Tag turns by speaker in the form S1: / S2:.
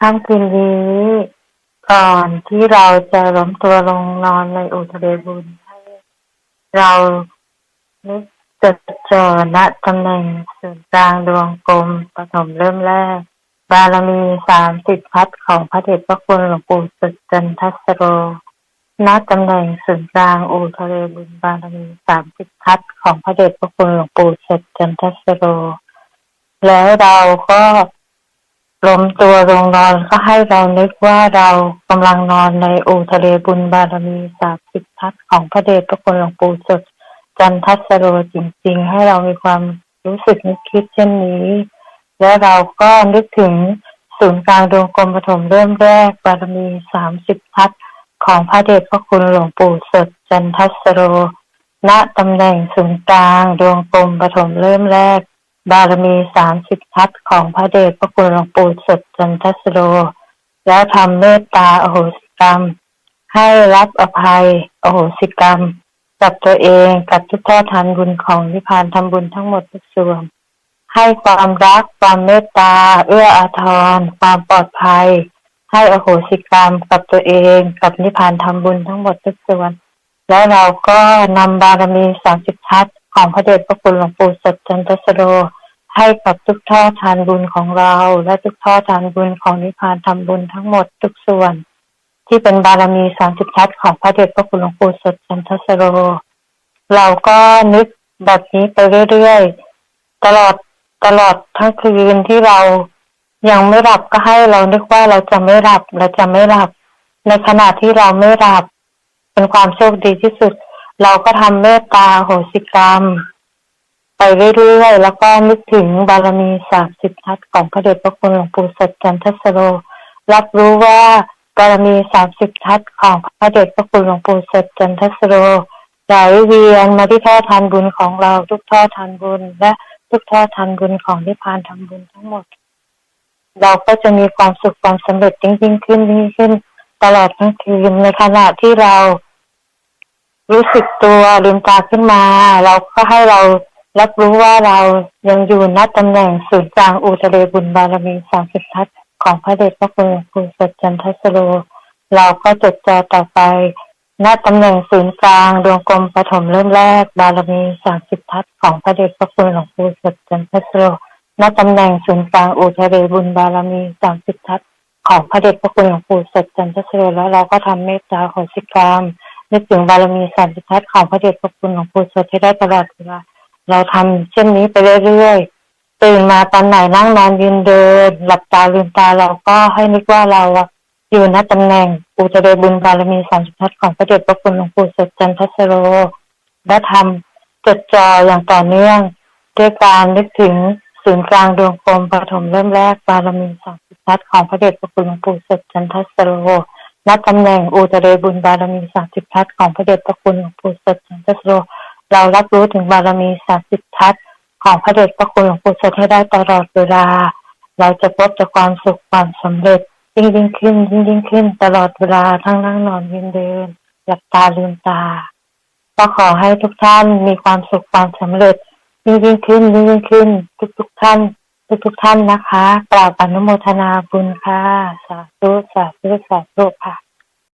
S1: ค่ำคืนนี้ ก่อนที่เราจะล้มตัวลงนอนในอุทะเลบุญให้ เรานึกจดจ่อณตำแหน่งศูนย์กลางดวงกลมปฐมเริ่มแรก บารมีสามสิบพัดของพระเดชพระคุณหลวงปู่สุดจันทัสโรณตำแหน่งศูนย์กลางอูทะเลบุญบารมีสามสิบพัดของพระเดชพระคุณหลวงปู่สุดจันทัสโร แล้วเราก็ ล้มตัวลงนอนก็ให้เรานึกว่าเรากำลังนอนในอูทะเลบุญบารมีสามสิบพัดของพระเดชพระคุณหลวงปู่สุดจันทัสโรจริง ๆ ให้เรามีความรู้สึกนึกคิดเช่นนี้ และเราก็นึกถึงศูนย์กลางดวงกลมปฐมเริ่มแรกบารมีสามสิบพัดของพระเดชพระคุณหลวงปู่สดจันทัสโร ณตำแหน่งศูนย์กลางดวงกลมปฐมเริ่มแรก บารมีสามสิบทัศของพระเดชพระคุณหลวงปู่สดจันทสโร แล้วทำเมตตาอโหสิกรรม ให้รับอภัยอโหสิกรรม กับตัวเองกับทุกทอดทานบุญของนิพพานทำบุญทั้งหมดทุกส่วนให้ความรักความเมตตา เอื้ออาทร ความปลอดภัย ให้อโหสิกรรมกับตัวเอง กับนิพพานทำบุญทั้งหมดทุกส่วน แล้วเราก็นำบารมีสามสิบทัศของพระเดชพระคุณหลวงปู่สดจันทสโร ให้กับทุกท่อทานบุญของเรา และทุกท่อทานบุญของนิพพานทำบุญทั้งหมดทุกส่วน ที่เป็นบารมีสามสิบทัศของพระเดชพระคุณหลวงปู่สดจันทสโร เราก็นึกแบบนี้ไปเรื่อยๆ ตลอดตลอดทั้งคืนที่เรายังไม่หลับก็ให้เรานึกว่าเราจะไม่หลับเราจะไม่หลับ ในขณะที่เราไม่หลับ เป็นความโชคดีที่สุด เราก็ทำเมตตาโหสิกรรม ไปเรื่อยๆ แล้วก็นึกถึงบารมีสามสิบทัศของพระเดชพระคุณหลวงปู่สดจันทสโร รับรู้ว่าบารมีสามสิบทัศของพระเดชพระคุณหลวงปู่สดจันทสโรไหลเวียนมาที่ท่อทานบุญของเราทุกท่อทานบุญ และทุกท่อทานบุญของนิพพานทำบุญทั้งหมด เราก็จะมีความสุขความสำเร็จยิ่งยิ่งขึ้นยิ่งขึ้น ตลอดทั้งคืนในขณะที่เรารู้สึกตัวลืมตาขึ้นมา เราก็ให้เรา รับรู้ว่าเรายังอยู่ณตำแหน่งศูนย์กลางอุทะเลบุญบารมีสามสิบทัศของพระเดชพระคุณหลวงปู่สดจันทสโรเราก็จดจ่อต่อไปณตำแหน่งศูนย์กลางดวงกลมปฐมเริ่มแรก บารมีสามสิบทัศของพระเดชพระคุณหลวงปู่สดจันทสโรณตำแหน่งศูนย์กลางอุทะเลบุญบารมีสามสิบทัศของพระเดชพระคุณหลวงปู่สดจันทสโรแล้วเราก็ทำเมตตาโหสิกรรมนึกถึงบารมีสามสิบทัศของพระเดชพระคุณหลวงปู่สดให้ได้ตลอดเวลา เราทำเช่นนี้ไปเรื่อยๆตื่นมาตอนไหนนั่งนอนยืนเดิน หลับตาลืมตาเราก็ให้นึกว่าเราอยู่ณตำแหน่งอุทะเลบุญบารมีสามสิบทัศของพระเดชพระคุณหลวงปู่สดจันทสโรและทำจดจ่ออย่างต่อเนื่อง ด้วยการนึกถึงศูนย์กลางดวงกลมปฐมเริ่มแรกบารมีสามสิบทัศของพระเดชพระคุณหลวงปู่สดจันทสโรณตำแหน่งอุตเรบุญบารมีสามสิบทัศของพระเดชพระคุณหลวงปู่สดจันทสโร เรารับรู้ถึงบารมีสามสิบทัศของพระเดชพระคุณหลวงปู่สดให้ได้ตลอดเวลา เราจะพบแต่ความสุขความสำเร็จยิ่งยิ่งขึ้นยิ่งยิ่งขึ้นตลอดเวลาทั้งนั่งนอนยืนเดินหลับตาลืมตาก็ขอให้ทุกท่านมีความสุขความสำเร็จยิ่งยิ่งขึ้นยิ่งยิ่งขึ้น ทุกทุกท่าน ทุกทุกท่านนะคะกราบอนุโมทนาบุญค่ะ สาธุสาธุสาธุค่ะ